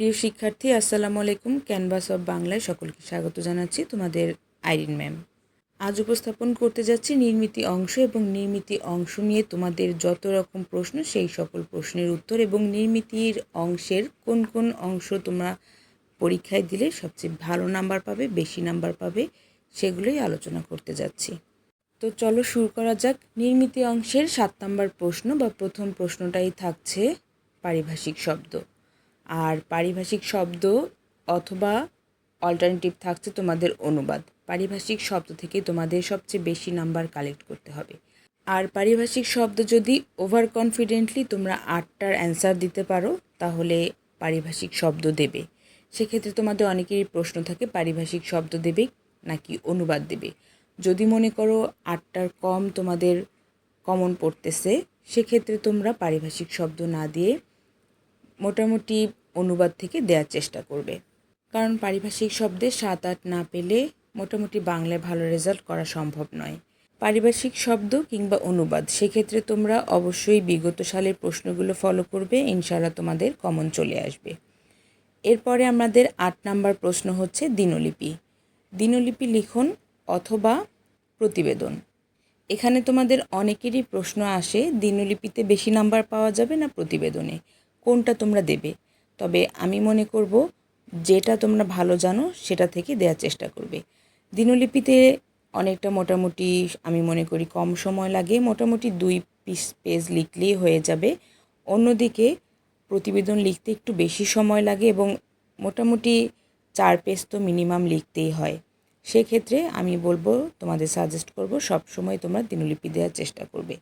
প্রিয় শিক্ষার্থী, আসসালামু আলাইকুম। ক্যানভাস অফ বাংলায় সকলকে স্বাগত জানাচ্ছি তোমাদের আইরিন ম্যাম আজ উপস্থাপন করতে যাচ্ছি নির্মিতি অংশ এবং নির্মিতি অংশ নিয়ে তোমাদের যত রকম প্রশ্ন, সেই সকল প্রশ্নের উত্তর এবং নির্মিতির অংশের কোন কোন অংশ তোমরা পরীক্ষায় দিলে সবচেয়ে ভালো নাম্বার পাবে, বেশি নাম্বার পাবে, সেগুলোই আলোচনা করতে যাচ্ছি। তো চলো শুরু করা যাক। নির্মিতি অংশের সাত নাম্বার প্রশ্ন বা প্রথম প্রশ্নটাই থাকছে পারিভাষিক শব্দ। আর পারিভাষিক শব্দ অথবা অল্টারনেটিভ থাকছে তোমাদের অনুবাদ। পারিভাষিক শব্দ থেকে তোমাদের সবচেয়ে বেশি নাম্বার কালেক্ট করতে হবে। আর পারিভাষিক শব্দ যদি ওভার কনফিডেন্টলি তোমরা আটটার অ্যান্সার দিতে পারো, তাহলে পারিভাষিক শব্দ দেবে। সেক্ষেত্রে তোমাদের অনেকেরই প্রশ্ন থাকে, পারিভাষিক শব্দ দেবে নাকি অনুবাদ দেবে? যদি মনে করো আটটার কম তোমাদের কমন পড়তেছে, সেক্ষেত্রে তোমরা পারিভাষিক শব্দ না দিয়ে মোটামুটি অনুবাদ থেকে দেওয়ার চেষ্টা করবে। কারণ পারিভাষিক শব্দে সাত আট না পেলে মোটামুটি বাংলায় ভালো রেজাল্ট করা সম্ভব নয়। পারিভাষিক শব্দ কিংবা অনুবাদ, সেক্ষেত্রে তোমরা অবশ্যই বিগত সালের প্রশ্নগুলো ফলো করবে, ইনশাআল্লাহ তোমাদের কমন চলে আসবে। এরপরে আমাদের আট নাম্বার প্রশ্ন হচ্ছে দিনলিপি। দিনলিপি লিখন অথবা প্রতিবেদন। এখানে তোমাদের অনেকেরই প্রশ্ন আসে, দিনলিপিতে বেশি নাম্বার পাওয়া যাবে না প্রতিবেদনে? কোনটা তোমরা দেবে? তবে আমি মনে করব যেটা তোমরা ভালো জানো সেটা থেকে দেওয়ার চেষ্টা করবে। দিনলিপিতে অনেকটা মোটামুটি আমি মনে করি কম সময় লাগে, মোটামুটি দুই পিস পেজ লিখলেই হয়ে যাবে। অন্যদিকে প্রতিবেদন লিখতে একটু বেশি সময় লাগে এবং মোটামুটি চার পেজ তো মিনিমাম লিখতেই হয়। সেক্ষেত্রে আমি বলব তোমাদের সাজেস্ট করব সব সময় তোমরা দিনলিপি দেওয়ার চেষ্টা করবে।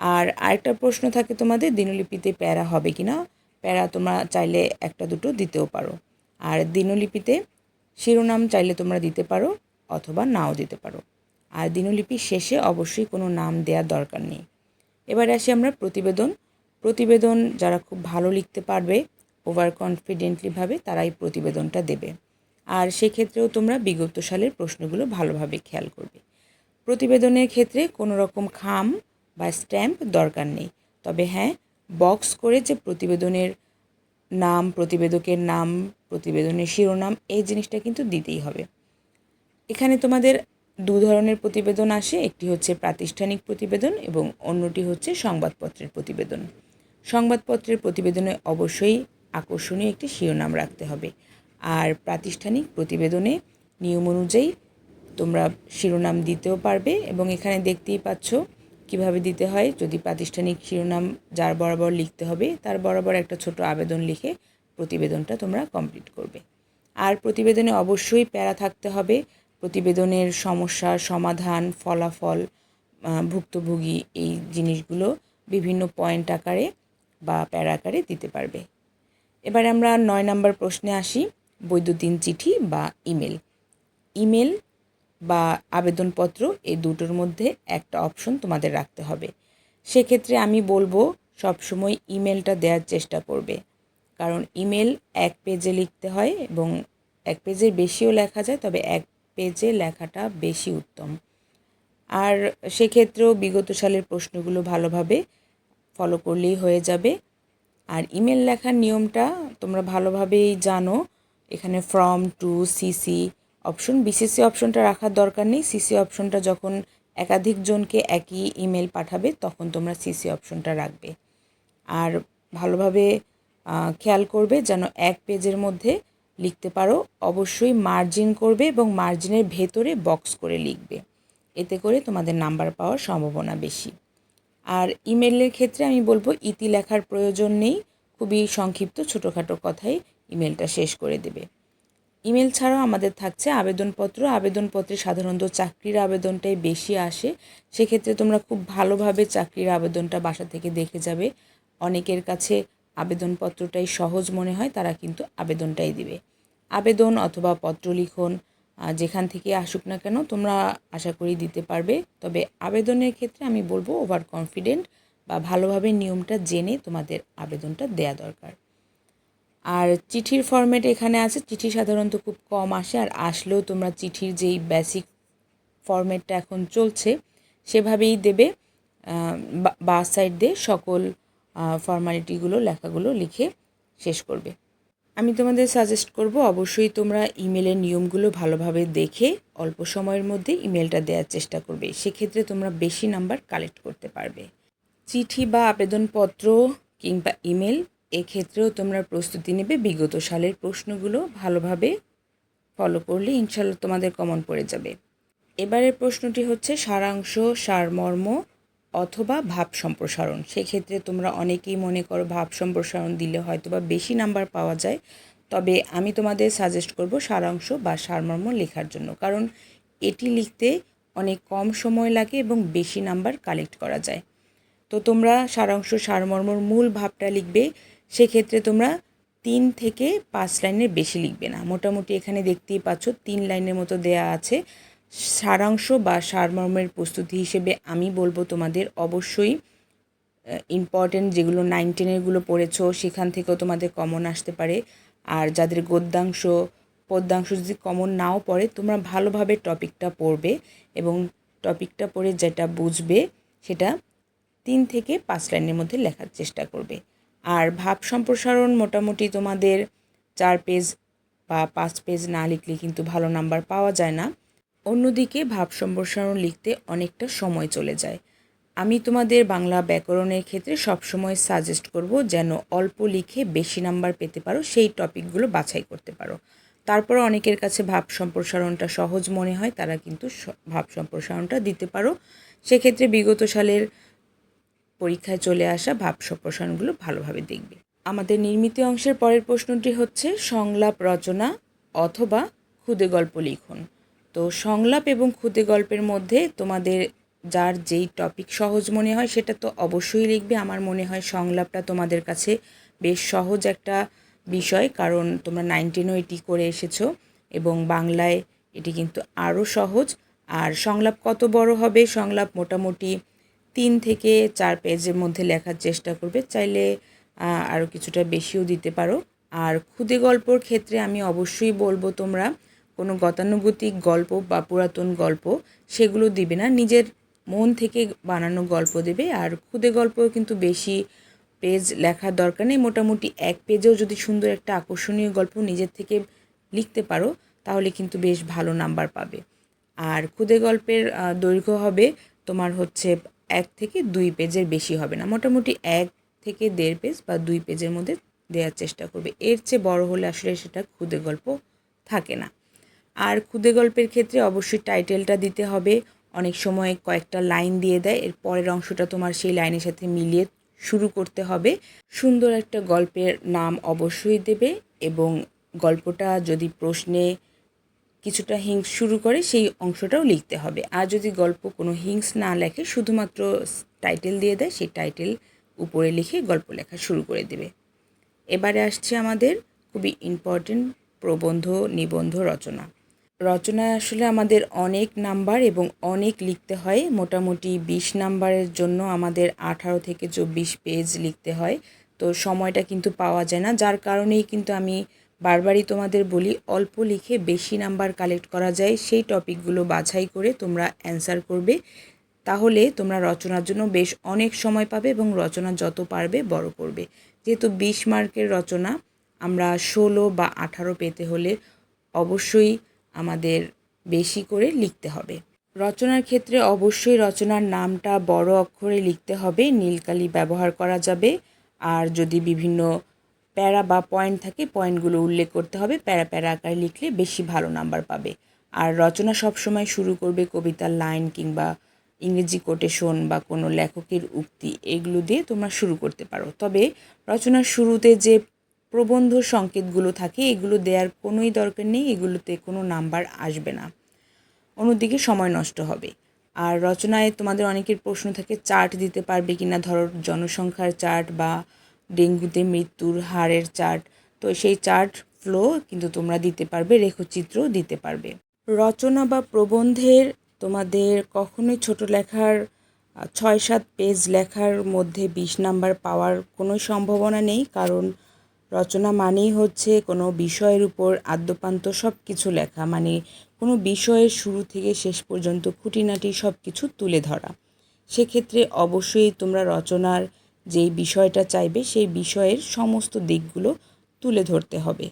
আর আরেকটা প্রশ্ন থাকে তোমাদের, দিনলিপিতে প্যারা হবে কি না প্যারা তোমরা চাইলে একটা দুটো দিতেও পারো। আর দিনলিপিতে শিরোনাম চাইলে তোমরা দিতে পারো অথবা নাও দিতে পারো। আর দিনলিপির শেষে অবশ্যই কোনো নাম দেওয়ার দরকার নেই। এবারে আসি আমরা প্রতিবেদন। প্রতিবেদন যারা খুব ভালো লিখতে পারবে ওভার কনফিডেন্টলিভাবে তারাই প্রতিবেদনটা দেবে। আর সেক্ষেত্রেও তোমরা বিগত সালের প্রশ্নগুলো ভালোভাবে খেয়াল করবে। প্রতিবেদনের ক্ষেত্রে কোনো রকম খাম বা স্ট্যাম্প দরকার নেই। তবে হ্যাঁ বক্স করে যে প্রতিবেদনের নাম, প্রতিবেদকের নাম, প্রতিবেদনের শিরোনাম, এই জিনিসটা কিন্তু দিতেই হবে। এখানে তোমাদের দু ধরনের প্রতিবেদন আসে, একটি হচ্ছে প্রাতিষ্ঠানিক প্রতিবেদন এবং অন্যটি হচ্ছে সংবাদপত্রের প্রতিবেদন। সংবাদপত্রের প্রতিবেদনে অবশ্যই আকর্ষণীয় একটি শিরোনাম রাখতে হবে। আর প্রাতিষ্ঠানিক প্রতিবেদনে নিয়ম অনুযায়ী তোমরা শিরোনাম দিতেও পারবে এবং এখানে দেখতেই পাচ্ছ কীভাবে দিতে হয়, যদি প্রাতিষ্ঠানিক শিরোনাম যার বরাবর লিখতে হবে, তার বরাবর একটা ছোট আবেদন লিখে প্রতিবেদনটা তোমরা কমপ্লিট করবে। আর প্রতিবেদনে অবশ্যই প্যারা থাকতে হবে, প্রতিবেদনের সমস্যা, সমাধান, ফলাফল ভুক্তভোগী এই জিনিসগুলো বিভিন্ন পয়েন্ট আকারে বা প্যারা আকারে দিতে পারবে। এবার আমরা নয় নম্বর প্রশ্নে আসি, বৈদ্যুতিন চিঠি বা ইমেল ইমেল বা আবেদনপত্র এই দুটোর মধ্যে একটা অপশন তোমাদের রাখতে হবে। সেক্ষেত্রে আমি বলব, সবসময় ইমেলটা দেওয়ার চেষ্টা করবে। কারণ ইমেল এক পেজে লিখতে হয় এবং এক পেজের বেশিও লেখা যায়, তবে এক পেজে লেখাটা বেশি উত্তম। আর সেক্ষেত্রেও বিগত সালের প্রশ্নগুলো ভালোভাবে ফলো করলেই হয়ে যাবে। আর ইমেল লেখার নিয়মটা তোমরা ভালোভাবেই জানো, এখানে from to CC option BCC অপশনটা রাখার দরকার নেই। সিসি অপশনটা যখন একাধিক জনকে একই ইমেল পাঠাবে, তখন তোমরা সিসি অপশনটা রাখবে। আর ভালোভাবে খেয়াল করবে যেন এক পেজের মধ্যে লিখতে পারো। অবশ্যই মার্জিন করবে এবং মার্জিনের ভেতরে বক্স করে লিখবে। এতে করে তোমাদের নাম্বার পাওয়ার সম্ভাবনা বেশি। আর ইমেলের ক্ষেত্রে আমি বলব, ইতি লেখার প্রয়োজন নেই। খুবই সংক্ষিপ্ত, ছোটোখাটো কথাই ইমেলটা শেষ করে দেবে। ইমেল ছাড়াও আমাদের থাকছে আবেদনপত্র। আবেদনপত্রে সাধারণত চাকরির আবেদনটাই বেশি আসে। সেক্ষেত্রে তোমরা খুব ভালোভাবে চাকরির আবেদনটা বাসা থেকে দেখে যাবে। অনেকের কাছে আবেদনপত্রটাই সহজ মনে হয়, তারা কিন্তু আবেদনটাই দিবে। আবেদন অথবা পত্র লিখন যেখান থেকে আসুক না কেন তোমরা আশা করি দিতে পারবে। তবে আবেদনের ক্ষেত্রে আমি বলব ওভার কনফিডেন্ট বা ভালোভাবে নিয়মটা জেনে তোমাদের আবেদনটা দেয়া দরকার। আর চিঠির ফর্ম্যাট এখানে আছে। চিঠি সাধারণত খুব কম আসে আর আসলেও তোমরা চিঠির যেই বেসিক ফর্ম্যাটটা এখন চলছে, সেভাবেই দেবে বা সাইড দিয়ে সকল ফর্মালিটিগুলো লেখাগুলো লিখে শেষ করবে। আমি তোমাদের সাজেস্ট করব, অবশ্যই তোমরা ইমেলের নিয়মগুলো ভালোভাবে দেখে অল্প সময়ের মধ্যে ইমেলটা দেওয়ার চেষ্টা করবে। সেক্ষেত্রে তোমরা বেশি নাম্বার কালেক্ট করতে পারবে। চিঠি বা আবেদনপত্র কিংবা ইমেল এক্ষেত্রেও তোমরা প্রস্তুতি নেবে। বিগত সালের প্রশ্নগুলো ভালোভাবে ফলো করলে ইনশাল্লাহ তোমাদের কমন পড়ে যাবে। এবারের প্রশ্নটি হচ্ছে, সারাংশ, সারমর্ম অথবা ভাব সম্প্রসারণ। সেক্ষেত্রে তোমরা অনেকেই মনে করো ভাব সম্প্রসারণ দিলে হয়তো বা বেশি নাম্বার পাওয়া যায়। তবে আমি তোমাদের সাজেস্ট করব সারাংশ বা সারমর্ম লেখার জন্য। কারণ এটি লিখতে অনেক কম সময় লাগে এবং বেশি নাম্বার কালেক্ট করা যায়। তো তোমরা সারাংশ, সারমর্মর মূল ভাবটা লিখবে সেক্ষেত্রে তোমরা তিন থেকে পাঁচ লাইনের বেশি লিখবে না। মোটামুটি এখানে দেখতেই পাচ্ছ তিন লাইনের মতো দেয়া আছে। সারাংশ বা সারমর্মের প্রস্তুতি হিসেবে আমি বলব তোমাদের অবশ্যই ইম্পর্টেন্ট যেগুলো নাইন টেনেরগুলো পড়েছো, সেখান থেকেও তোমাদের কমন আসতে পারে। আর যাদের গদ্যাংশ, পদ্যাংশ যদি কমন নাও পড়ে, তোমরা ভালোভাবে টপিকটা পড়বে এবং টপিকটা পড়ে যেটা বুঝবে, সেটা তিন থেকে পাঁচ লাইনের মধ্যে লেখার চেষ্টা করবে। আর ভাব সম্প্রসারণ মোটামুটি তোমাদের চার পেজ বা পাঁচ পেজ না লিখলে কিন্তু ভালো নাম্বার পাওয়া যায় না। অন্যদিকে ভাব সম্প্রসারণ লিখতে অনেকটা সময় চলে যায়। আমি তোমাদের বাংলা ব্যাকরণের ক্ষেত্রে সবসময় সাজেস্ট করব যেন অল্প লিখে বেশি নাম্বার পেতে পারো, সেই টপিকগুলো বাছাই করতে পারো। তারপর অনেকের কাছে ভাব সম্প্রসারণটা সহজ মনে হয়, তারা কিন্তু ভাব সম্প্রসারণটা দিতে পারো। সেক্ষেত্রে বিগত সালের পরীক্ষায় চলে আসা ভাব সম্প্রসারণগুলো ভালোভাবে দেখবে। আমাদের নির্মিত অংশের পরের প্রশ্নটি হচ্ছে, সংলাপ রচনা অথবা ক্ষুদে গল্প লিখুন। তো সংলাপ এবং ক্ষুদে গল্পের মধ্যে তোমাদের যার যেই টপিক সহজ মনে হয় সেটা তো অবশ্যই লিখবে। আমার মনে হয় সংলাপটা তোমাদের কাছে বেশ সহজ একটা বিষয়, কারণ তোমরা নাইনটিনও এটি করে এসেছ এবং বাংলায় এটি কিন্তু আরও সহজ। আর সংলাপ কত বড় হবে? সংলাপ মোটামুটি তিন থেকে চার পেজের মধ্যে লেখার চেষ্টা করবে। চাইলে আরও কিছুটা বেশিও দিতে পারো। আর ক্ষুদে গল্পর ক্ষেত্রে আমি অবশ্যই বলব তোমরা, কোনো গতানুগতিক গল্প বা পুরাতন গল্প সেগুলো দিবে না। নিজের মন থেকে বানানো গল্প দেবে। আর ক্ষুদে গল্প কিন্তু বেশি পেজ লেখার দরকার নেই। মোটামুটি এক পেজেও যদি সুন্দর একটা আকর্ষণীয় গল্প নিজের থেকে লিখতে পারো, তাহলে কিন্তু বেশ ভালো নাম্বার পাবে। আর ক্ষুদে গল্পের দৈর্ঘ্য হবে তোমার হচ্ছে এক থেকে দুই পেজের বেশি হবে না। মোটামুটি এক থেকে দেড় পেজ বা দুই পেজের মধ্যে দেওয়ার চেষ্টা করবে। এর চেয়ে বড় হলে আসলে সেটা ক্ষুদে গল্প থাকে না। আর ক্ষুদে গল্পের ক্ষেত্রে অবশ্যই টাইটেলটা দিতে হবে। অনেক সময় কয়েকটা লাইন দিয়ে দেয়। এর পরের অংশটা তোমার সেই লাইনের সাথে মিলিয়ে শুরু করতে হবে। সুন্দর একটা গল্পের নাম অবশ্যই দেবে এবং গল্পটা যদি প্রশ্নে কিছুটা হিংস শুরু করে, সেই অংশটাও লিখতে হবে। আর যদি গল্প কোনো হিংস না লেখে, শুধুমাত্র টাইটেল দিয়ে দেয়, সেই টাইটেল উপরে লিখে গল্প লেখা শুরু করে দেবে। এবারে আসছে আমাদের খুবই ইম্পর্টেন্ট প্রবন্ধ নিবন্ধ রচনা। রচনায় আসলে আমাদের অনেক নাম্বার এবং অনেক লিখতে হয়। মোটামুটি বিশ নাম্বারের জন্য আমাদের আঠারো থেকে চব্বিশ পেজ লিখতে হয়। তো সময়টা কিন্তু পাওয়া যায় না। যার কারণেই কিন্তু আমি বারবারই তোমাদের বলি, অল্প লিখে বেশি নাম্বার কালেক্ট করা যায়। সেই টপিকগুলো বাছাই করে তোমরা অ্যান্সার করবে। তাহলে তোমরা রচনার জন্য বেশ অনেক সময় পাবে এবং রচনা যত পারবে বড় করবে। যেহেতু বিশ মার্কের রচনা, আমরা ষোলো বা আঠারো পেতে হলে অবশ্যই আমাদের বেশি করে লিখতে হবে। রচনার ক্ষেত্রে অবশ্যই রচনার নামটা বড় অক্ষরে লিখতে হবে। নীলকালি ব্যবহার করা যাবে। আর যদি বিভিন্ন প্যারা বা পয়েন্ট থাকে, পয়েন্টগুলো উল্লেখ করতে হবে। প্যারা প্যারা আকারে লিখলে বেশি ভালো নাম্বার পাবে। আর রচনা সবসময় শুরু করবে কবিতার লাইন কিংবা ইংরেজি কোটেশন বা কোনো লেখকের উক্তি, এগুলো দিয়ে তোমরা শুরু করতে পারো। তবে রচনার শুরুতে যে প্রবন্ধ সংকেতগুলো থাকে, এগুলো দেওয়ার কোনোই দরকার নেই, এগুলোতে কোনো নাম্বার আসবে না। অন্যদিকে সময় নষ্ট হবে। আর রচনায় তোমাদের অনেকের প্রশ্ন থাকে, চার্ট দিতে পারবে কি না ধরো জনসংখ্যার চার্ট বা ডেঙ্গুতে মৃত্যুর হারের চার্ট। তো সেই চার্ট ফ্লো কিন্তু তোমরা দিতে পারবে, রেখচিত্র দিতে পারবে। রচনা বা প্রবন্ধের তোমাদের কখনোই ছোট লেখার ছয় সাত পেজ লেখার মধ্যে বিশ নাম্বার পাওয়ার কোনো সম্ভাবনা নেই, কারণ রচনা মানেই হচ্ছে কোনো বিষয়ের উপর আদ্যপান্ত সব কিছু লেখা মানে কোনো বিষয়ের শুরু থেকে শেষ পর্যন্ত খুঁটিনাটি সব কিছু তুলে ধরা। সেক্ষেত্রে অবশ্যই তোমরা রচনার যেই বিষয়টা চাইবে, সেই বিষয়ের সমস্ত দিকগুলো তুলে ধরতে হবে।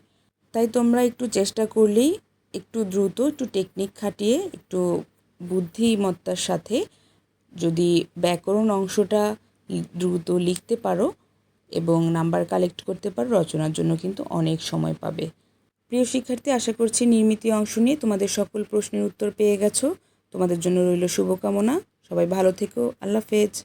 তাই তোমরা একটু চেষ্টা করলেই একটু দ্রুত, একটু টেকনিক খাটিয়ে, একটু বুদ্ধিমত্তার সাথে যদি ব্যাকরণ অংশটা দ্রুত লিখতে পারো এবং নাম্বার কালেক্ট করতে পারো, রচনার জন্য কিন্তু অনেক সময় পাবে। প্রিয় শিক্ষার্থী, আশা করছি নির্মিতি অংশ নিয়ে তোমাদের সকল প্রশ্নের উত্তর পেয়ে গেছো। তোমাদের জন্য রইল শুভকামনা। সবাই ভালো থেকো। আল্লাহ হাফেজ।